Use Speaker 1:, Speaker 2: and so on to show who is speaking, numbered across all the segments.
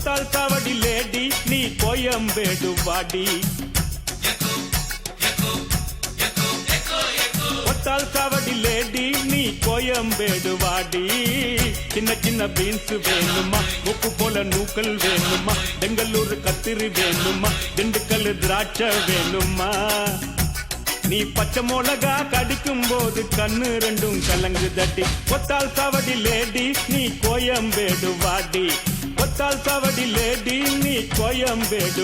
Speaker 1: கொத்தாள் காவடி lady நீ கோயம்பேடு வாடி. கொத்தாள் காவடி lady நீ கோயம்பேடு வாடி. சின்ன சின்ன பீன்ஸ் வேணுமா? உப்பு போல நூக்கல் வேணுமா? பெங்களூர் கத்திரி வேணுமா? திண்டுக்கல் திராட்சை வேணுமா? நீ பச்சை மிளகா கடிக்கும் போது கண்ணு ரெண்டும் கலங்கு தட்டி. கொத்தால் காவடி லேடி நீ கோயம்பேடு வாடி. கொத்தால் காவடி லேடி நீ கோயம்பேடு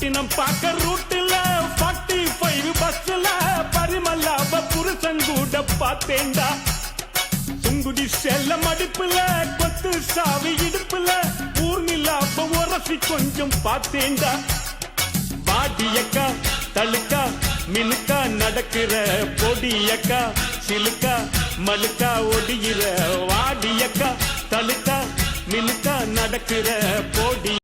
Speaker 1: பட்டினம் பார்க்க ரூட்டுல ஃபார்ட்டி ஃபைவ் பஸ்ல பரிமல்லாப புருஷன் கூட பார்த்தேண்டா சுங்குடி செல்ல மடிப்புல கொத்து சாவி இடுப்புல ஊர்நிலாப்ப உரசி கொஞ்சம் பார்த்தேண்டா பாடியக்கா தழுக்கா மினுக்கா நடக்கிற பொடியக்கா சிலுக்கா மலுக்கா ஒடிகிற வாடியக்கா தழுக்கா மினுக்கா நடக்கிற பொடி